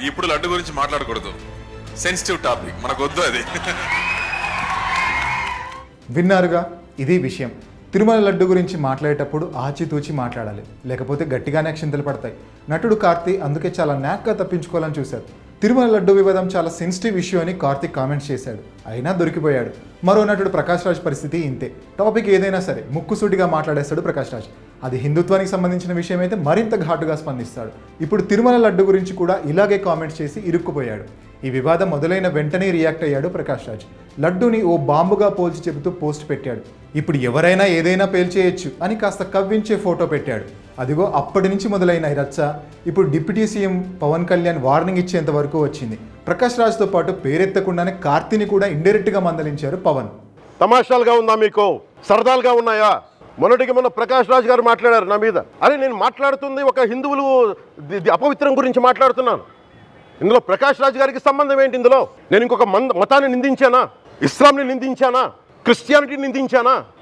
ఇప్పుడు లడ్డు గురించి మాట్లాడకూడదు. సెన్సిటివ్ టాపిక్ మనకు వద్దు అది. విన్నారుగా? ఇది విషయం. తిరుమల లడ్డు గురించి మాట్లాడేటప్పుడు ఆచితూచి మాట్లాడాలి. లేకపోతే గట్టిగానే క్షింతలు పడతాయి. నటుడు కార్తీ అందుకే చాలా నాక్గా తప్పించుకోవాలని చూశారు. తిరుమల లడ్డు వివాదం చాలా సెన్సిటివ్ ఇష్యూ అని కార్తిక్ కామెంట్స్ చేశాడు. అయినా దొరికిపోయాడు. మరో నటుడు ప్రకాష్ రాజ్ పరిస్థితి ఇంతే. టాపిక్ ఏదైనా సరే ముక్కుసూటిగా మాట్లాడేస్తాడు ప్రకాష్ రాజ్. అది హిందుత్వానికి సంబంధించిన విషయం అయితే మరింత ఘాటుగా స్పందిస్తాడు. ఇప్పుడు తిరుమల లడ్డు గురించి కూడా ఇలాగే కామెంట్స్ చేసి ఇరుక్కుపోయాడు. ఈ వివాదం మొదలైన వెంటనే రియాక్ట్ అయ్యాడు ప్రకాష్ రాజ్. లడ్డూని ఓ బాంబుగా పోల్చి చెబుతూ పోస్ట్ పెట్టాడు. ఇప్పుడు ఎవరైనా ఏదైనా పేల్చేయచ్చు అని కాస్త కవ్వించే ఫోటో పెట్టాడు. అదిగో అప్పటి నుంచి మొదలైన ఈ రచ్చ ఇప్పుడు deputy CM Pawan Kalyan warning ఇచ్చేంత వరకు వచ్చింది. ప్రకాష్ రాజ్తో పాటు పేరెత్తకుండానే కార్తీని కూడా ఇండైరెక్ట్గా మందలించారు పవన్. తమాషాలుగా ఉందా మీకు? సరదాలుగా ఉన్నాయా? మొన్నటికి మొన్న ప్రకాష్ రాజ్ గారు మాట్లాడారు నా మీద. అరే నేను మాట్లాడుతుంది ఒక హిందువులు అపవిత్రం గురించి మాట్లాడుతున్నాను. ఇందులో ప్రకాష్ రాజ్ గారికి సంబంధం ఏంటి ఇందులో? నేను ఇంకొక మంద మతాన్ని నిందించానా? ఇస్లాంని నిందించానా? క్రిస్టియానిటీని నిందించానా?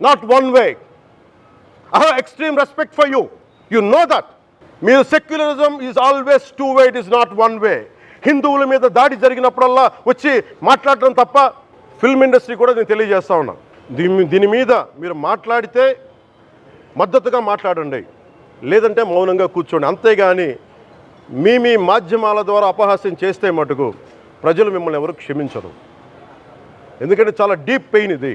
not one way I have extreme respect for you you know that మీరు secularism is always two way it is not one way హిందువుల మీద దాడి జరిగినప్పుడల్లా వచ్చి మాట్లాడటం తప్ప ఫిల్మ్ ఇండస్ట్రీ కూడా నేను తెలియజేస్తా ఉన్నా. దీని దీని మీద మీరు మాట్లాడితే మద్దతుగా మాట్లాడండి. లేదంటే మౌనంగా కూర్చోండి. అంతేగాని మీ మీ మాధ్యమాల ద్వారా అపహాస్యం చేస్తే మటుకు ప్రజలు మిమ్మల్ని ఎవరు క్షమించరు. ఎందుకంటే చాలా డీప్ పెయిన్ ఇది.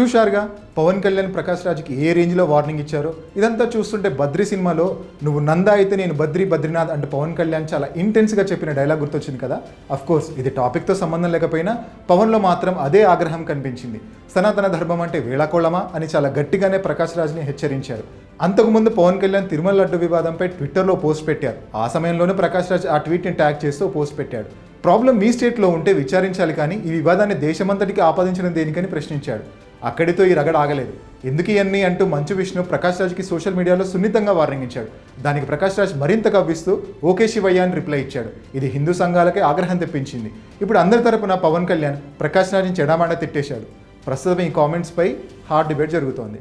చూశారుగా? పవన్ కళ్యాణ్ ప్రకాష్ రాజ్కి ఏ రేంజ్లో వార్నింగ్ ఇచ్చారో? ఇదంతా చూస్తుంటే బద్రి సినిమాలో నువ్వు నందా అయితే నేను బద్రి బద్రీనాథ్ అంటే పవన్ కళ్యాణ్ చాలా ఇంటెన్స్గా చెప్పిన డైలాగ్ గుర్తొచ్చింది కదా? అఫ్ కోర్స్ ఇది టాపిక్తో సంబంధం లేకపోయినా పవన్లో మాత్రం అదే ఆగ్రహం కనిపించింది. సనాతన ధర్మం అంటే వేళాకోళమా అని చాలా గట్టిగానే ప్రకాష్ రాజ్ని హెచ్చరించారు. అంతకుముందు పవన్ కళ్యాణ్ తిరుమల లడ్డు వివాదంపై ట్విట్టర్లో పోస్ట్ పెట్టారు. ఆ సమయంలోనే ప్రకాష్ రాజ్ ఆ ట్వీట్ని ట్యాగ్ చేస్తూ పోస్ట్ పెట్టాడు. ప్రాబ్లం మీ స్టేట్లో ఉంటే విచారించాలి కానీ ఈ వివాదాన్ని దేశమంతటికి ఆపాదించడం దేనికని ప్రశ్నించాడు. అక్కడితో ఈ రగడ ఆగలేదు. ఎందుకు ఇవన్నీ అంటూ మంచు విష్ణు ప్రకాష్ రాజ్కి సోషల్ మీడియాలో సున్నితంగా వార్నింగ్ ఇచ్చాడు. దానికి ప్రకాష్ రాజ్ మరింత కవ్విస్తూ ఓకే శివయ్య అని రిప్లై ఇచ్చాడు. ఇది హిందూ సంఘాలకే ఆగ్రహం తెప్పించింది. ఇప్పుడు అందరి తరపున పవన్ కళ్యాణ్ ప్రకాష్ రాజ్ని చెడామాడ తిట్టేశాడు. ప్రస్తుతం ఈ కామెంట్స్పై హార్డ్ డిబేట్ జరుగుతోంది.